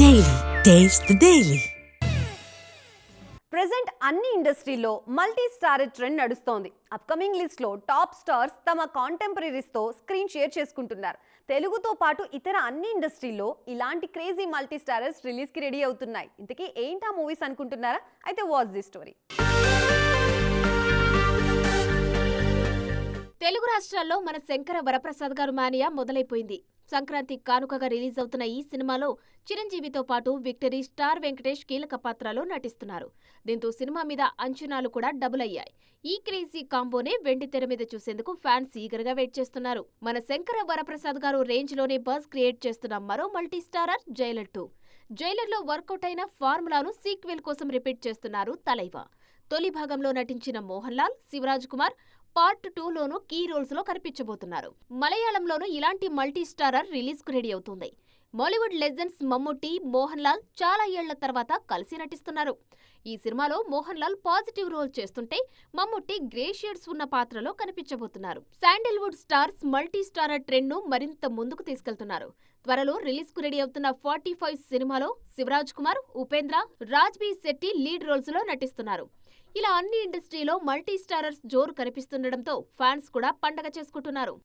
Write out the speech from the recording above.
Daily. Taste the Daily. Present అన్ని ఇండస్ట్రీలో multi star trend నడుస్తోంది అప్కమింగ్ లిస్ట్లో టాప్ స్టార్స్ తమ కాంటెంపరీస్తో స్క్రీన్ షేర్ చేసుకుంటున్నారు. తెలుగుతో పాటు ఇతర అన్ని ఇండస్ట్రీలో ఇలాంటి క్రేజీ మల్టీ స్టారర్స్ రిలీజ్కి రెడీ అవుతున్నాయి. ఇంతకీ ఏంటా మూవీస్ అనుకుంటున్నారా? అయితే వాచ్ ది స్టోరీ తెలుగు రాష్ట్రాల్లో మన శంకర వరప్రసాద్ గారు మానియా మొదలైపోయింది. సంక్రాంతి కానుకగా రిలీజ్ అవుతున్న ఈ సినిమాలో చిరంజీవితో పాటు విక్టరీ స్టార్ వెంకటేష్ కీలక పాత్రలో నటిస్తున్నారు. దీంతో సినిమా మీద అంచనాలు కూడా డబుల్ అయ్యాయి ఈ క్రేజీ కాంబోనే వెండి తెర మీద చూసేందుకు ఫ్యాన్స్ ఈగర్గా వెయిట్ చేస్తున్నారు. మన శంకర వరప్రసాద్ గారు రేంజ్లోనే బజ్ క్రియేట్ చేస్తున్న మరో మల్టీ స్టారర్ జైలర్ టూ. జైలర్లో వర్కౌట్ అయిన ఫార్ములాను సీక్వెల్ కోసం రిపీట్ చేస్తున్నారు తలైవా. తొలి భాగంలో నటించిన మోహన్ లాల్ శివరాజ్ కుమార్ పార్ట్ టూలోనూ కీ రోల్స్లో కనిపించబోతున్నారు. మలయాళంలోనూ ఇలాంటి మల్టీ స్టారర్ రిలీజ్కు రెడీ అవుతుంది. బాలీవుడ్ లెజెండ్స్ మమ్ముట్టి మోహన్ లాల్ చాలా ఏళ్ళ తర్వాత కలిసి నటిస్తున్నారు. ఈ సినిమాలో మోహన్ లాల్ పాజిటివ్ రోల్ చేస్తుంటే మమ్ముట్టి గ్రే షేడ్స్ ఉన్న పాత్రలో కనిపించబోతున్నారు. శాండిల్వుడ్ స్టార్స్ మల్టీ స్టారర్ ట్రెండ్ను మరింత ముందుకు తీసుకెళ్తున్నారు. త్వరలో రిలీజ్కు రెడీ అవుతున్న ఫార్టీ ఫైవ్ సినిమాలో శివరాజ్ కుమార్ ఉపేంద్ర రాజ్బీ శెట్టి లీడ్ రోల్స్లో నటిస్తున్నారు. ఇలా అన్ని ఇండస్ట్రీలో మల్టీ స్టారర్స్ జోరు కనిపిస్తుండటంతో ఫ్యాన్స్ కూడా పండగ చేసుకుంటున్నారు.